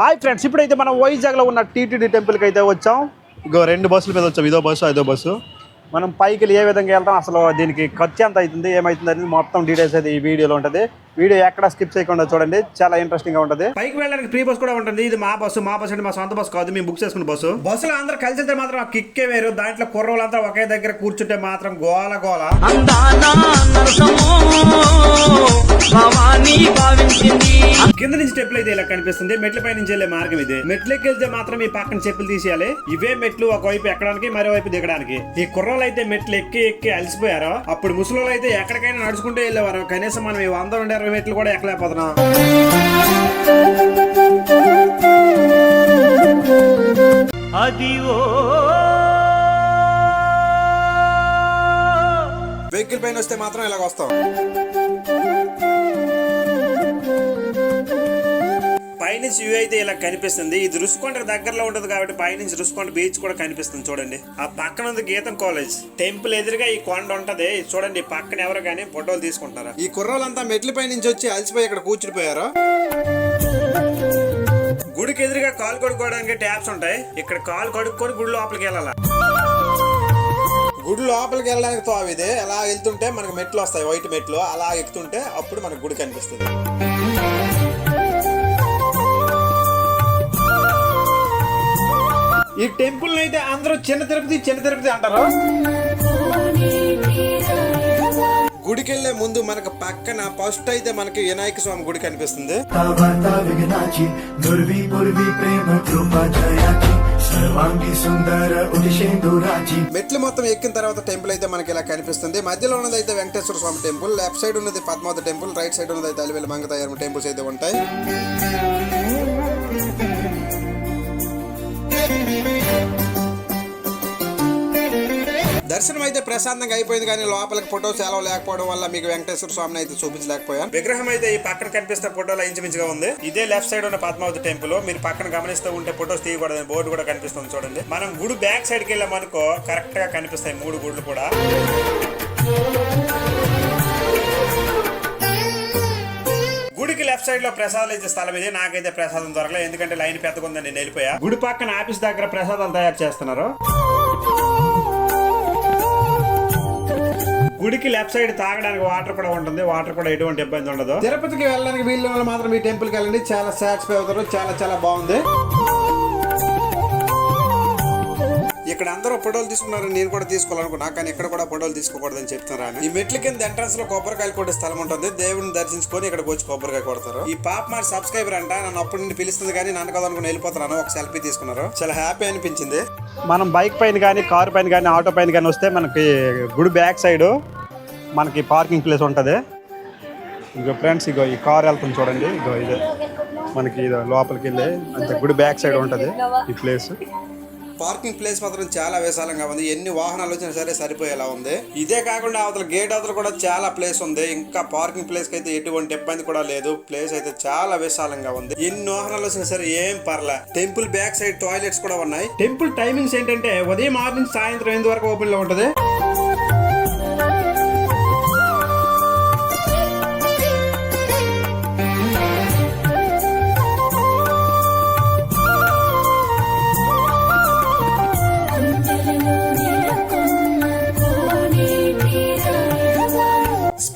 Hi friends ఇప్పుడైతే మనం వైజాగ్లో ఉన్న టీటీడీ టెంపుల్కి అయితే వచ్చాం. ఇగో రెండు బస్సుల మీద వచ్చాం ఇదో బస్సు అదో బస్సు. మనం పైకి వెళ్ళి ఏ విధంగా వెళ్తాం అసలు దీనికి ఖర్చు ఎంత అవుతుంది ఏమవుతుంది అనేది మొత్తం డీటెయిల్స్ అయితే ఈ వీడియోలో ఉంటుంది. వీడియో ఎక్కడ స్కిప్ చేయకుండా చూడండి. చాలా ఇంట్రెస్టింగ్గా ఉంటుంది. పైకి వెళ్ళడానికి ఫ్రీ బస్ కూడా ఉంటుంది. ఇది మా బస్సు మా బస్సు అంటే మా సొంత బస్సు కాదు. మేము బుక్ చేసుకున్న బస్సు. బస్సులో అందరూ కలిసి మాత్రం ఆ కిక్కే వేరు. దాంట్లో కుర్రోళ్ళంతా ఒకే దగ్గర కూర్చుంటే మాత్రం గోల గోల. అందానా నరసమో భవానీ భావించింది. కింద నుంచి స్టెప్లు అయితే ఇలా కనిపిస్తుంది. మెట్ల పై నుంచి వెళ్ళే మార్గం ఇది. మెట్లకి వెళ్తే మాత్రం ఈ పక్కన చెప్పులు తీసేయాలి. ఇవే మెట్లు ఒకవైపు ఎక్కడానికి మరోవైపు దిగడానికి. ఈ కుర్రోళ్ళు అయితే మెట్లు ఎక్కి ఎక్కి అలసిపోయారు. అప్పుడు ముసలోళ్ళు అయితే ఎక్కడికైనా నడుచుకుంటూ వెళ్ళేవారు. కనీసం మనం ఈ వంద రెండు ఇరవై మెట్లు కూడా ఎక్కలేకపోతున్నాం. అది ఓ వెహికల్ పైన వస్తే మాత్రం ఇలాగ వస్తాం. పైనుంచి వ్యూ అయితే ఇలా కనిపిస్తుంది. ఇది రుసుకొండ దగ్గరలో ఉంటుంది కాబట్టి పైనుంచి రుసుకొండ బీచ్ కూడా కనిపిస్తుంది చూడండి. ఆ పక్కన ఉంది గీతం కాలేజ్. టెంపుల్ ఎదురుగా ఈ కొండ ఉంటది. చూడండి పక్కన ఎవరు కానీ ఫోటోలు తీసుకుంటారా? ఈ కుర్రోళ్ళంతా మెట్ల పై నుంచి వచ్చి అలసిపోయి ఇక్కడ కూర్చుడిపోయారు? గుడికి ఎదురుగా కాలు కడుక్కోవడానికి ట్యాప్స్ ఉంటాయి. ఇక్కడ కాలు కడుక్కొని గుడి లోపలికి వెళ్ళాలి? గుడి లోపలికి వెళ్ళడానికి తోవ ఇది అలా వెళ్తుంటే మనకు మెట్లు వస్తాయి. వైట్ మెట్లు. అలా ఎక్కుతుంటే అప్పుడు మనకు గుడి కనిపిస్తుంది. ఈ టెంపుల్ అయితే అందరూ చిన్న తిరుపతి చిన్న తిరుపతి అంటారు. గుడికి వెళ్ళే ముందు మనకు పక్కన ఫస్ట్ అయితే మనకి వినాయక స్వామి గుడి కనిపిస్తుంది. మెట్లు మొత్తం ఎక్కిన తర్వాత టెంపుల్ అయితే మనకి ఇలా కనిపిస్తుంది. మధ్యలో ఉన్నది అయితే Venkateswara Swami temple left side ఉన్నది పద్మావతి టెంపుల్ రైట్ సైడ్ ఉన్నది అయితే అలివేలి మంగతాయారం టెంపుల్స్ అయితే ఉంటాయి. దర్శనం అయితే ప్రశాంతంగా అయిపోయింది కానీ లోపలికి ఫోటో సెలవు లేకపోవడం వల్ల మీకు వెంకటేశ్వర స్వామిని అయితే చూపించలేకపోయాను. విగ్రహం అయితే ఈ పక్కన కనిపిస్తే ఫోటోలో ఇంచుమించుగా ఉంది. ఇదే లెఫ్ట్ సైడ్ ఉన్న పద్మావతి టెంపుల్. మీరు పక్కన గమనిస్తూ ఉంటే ఫోటోస్ తీయకూడదని బోర్డు కూడా కనిపిస్తుంది చూడండి. మనం గుడి బ్యాక్ సైడ్కి వెళ్ళామనుకో కరెక్ట్గా కనిపిస్తాయి మూడు గుడ్లు కూడా. గుడికి లెఫ్ట్ సైడ్లో ప్రసాదాలు ఇచ్చే స్థలం ఇది. నాకైతే ప్రసాదం దొరకలేదు. ఎందుకంటే లైన్ పెద్దగా ఉందని నేను వెళ్ళిపోయా. గుడి పక్కన ఆఫీస్ దగ్గర ప్రసాదాలు తయారు చేస్తున్నారు. గుడికి లెఫ్ట్ సైడ్ తాగడానికి వాటర్ కూడా ఉంటుంది. వాటర్ కూడా ఎటువంటి ఇబ్బంది ఉండదు. తిరుపతికి వెళ్ళడానికి వీళ్ళు మాత్రం ఈ టెంపుల్కి వెళ్ళండి. చాలా సాటిస్ఫై అవుతారు. చాలా చాలా బాగుంది. ఇక్కడ అందరూ ఫోటోలు తీసుకున్నారు నేను కూడా తీసుకోవాలనుకున్నా కానీ ఇక్కడ కూడా ఫోటోలు తీసుకోకూడదని చెప్తున్నారు ఆమె. ఈ మెట్ల కింద ఎంట్రన్స్లో కొబ్బరికాయలు కొట్టే స్థలం ఉంటుంది. దేవుడిని దర్శించుకొని ఇక్కడికి వచ్చి కొబ్బరికాయ కొడతారు. ఈ పాప మా సబ్స్క్రైబర్ అంట. నన్ను అప్పటి నుండి పిలుస్తుంది కానీ నన్ను కదా అనుకుని వెళ్ళిపోతున్నాను. ఒక సెల్ఫీ తీసుకున్నారు. చాలా హ్యాపీ అనిపించింది. మనం బైక్ పైన కానీ కార్ పైన కానీ ఆటో పైన కానీ వస్తే మనకి గుడి బ్యాక్ సైడ్ మనకి పార్కింగ్ ప్లేస్ ఉంటుంది. ఇంకో ఫ్రెండ్స్ ఇగో ఈ కార్ వెళ్తుంది చూడండి. ఇగో ఇదే. మనకి ఇది లోపలికి వెళ్ళి అంత గుడి బ్యాక్ సైడ్ ఉంటుంది. ఈ ప్లేస్ పార్కింగ్ ప్లేస్ మాత్రం చాలా విశాలంగా ఉంది. ఎన్ని వాహనాలు వచ్చినా సరే సరిపోయేలా ఉంది. ఇదే కాకుండా అవతల గేట్ అవతల కూడా చాలా ప్లేస్ ఉంది. ఇంకా పార్కింగ్ ప్లేస్కి అయితే ఎటువంటి ఇబ్బంది కూడా లేదు. ప్లేస్ అయితే చాలా విశాలంగా ఉంది. ఎన్ని వాహనాలు వచ్చినా సరే ఏం పర్లే. టెంపుల్ బ్యాక్ సైడ్ టాయిలెట్స్ కూడా ఉన్నాయి. టెంపుల్ టైమింగ్స్ ఏంటంటే ఉదయం ఆరు నుంచి సాయంత్రం ఎనిమిది వరకు ఓపెన్లో ఉంటుంది.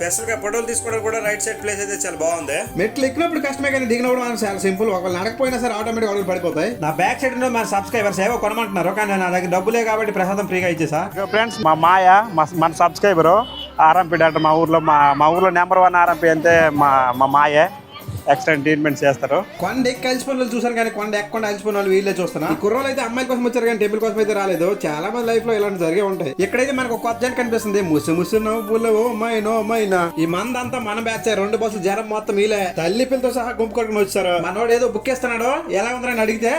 స్పెషల్గా ఫోటోలు తీసుకోవడం కూడా రైట్ సైడ్ ప్లేస్ అయితే చాలా బాగుంది. మెట్లు ఎక్కినప్పుడు కష్టమే కానీ దిగినప్పుడు మనకు చాలా సింపుల్ ఒకవేళ నడకపోయినా సరే ఆటోమేటిక్ అడుగులు పడిపోతాయి. నా బ్యాక్ సైడ్ ఉన్న మన సబ్స్క్రైబర్స్ ఏవో కొనమంటున్నారు కానీ నా దగ్గర డబ్బులే కాబట్టి ప్రసాదం ఫ్రీగా ఇచ్చేసా? ఫ్రెండ్స్ మా మాయ మా- మన సబ్స్క్రైబరు ఆర్ఎంపీ డాక్టర్ మా ఊర్లో మా మా ఊర్లో నెంబర్ వన్ ఆర్ఎంపీ అంటే మా మా మాయే. ఎక్స్టెంట్ ట్రీట్మెంట్ చేస్తారు. కొండ ఎక్కి అలసిపోయిన వాళ్ళు చూసాను కానీ కొండ ఎక్కకుండా అలసిపోయిన వాళ్ళు వీళ్ళే చూస్తున్నా ఈ కుర్రోలు అయితే అమ్మాయిల కోసం వచ్చారు కానీ టెంపుల్ కోసం అయితే రాలేదు. చాలా మంది లైఫ్లో ఇలాంటి జరిగే ఉంటాయి. ఇక్కడైతే మనకు కొత్త జన్ కనిపిస్తుంది. ముసు ముసు నవ్వులు ఓ మైనో మైనా ఈ మందంతా మన బ్యాచ్ రెండు బస్సులు జనం మొత్తం వీలే తల్లి పిల్లతో సహా గుంపు కొట్టుకుని వచ్చారు. మనోడు ఏదో బుక్ చేస్తున్నాడు ఎలా ఉందని అడిగితే?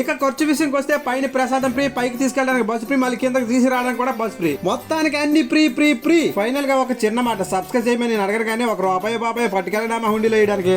ఇక ఖర్చు విషయంకి వస్తే పైన ప్రసాదం ఫ్రీ పైకి తీసుకెళ్ళడానికి బస్ ఫ్రీ మళ్ళీ కిందకి తీసుకురావడానికి కూడా బస్ ఫ్రీ. మొత్తానికి అన్ని ఫ్రీ ఫ్రీ ఫ్రీ. ఫైనల్గా ఒక చిన్న మాట సబ్స్క్రైబ్ చేయమని నేను అడగరు కానీ ఒక రూపాయి బాబాయ్ పట్టుకెళ్ళడామా హుండీలో వేయడానికి?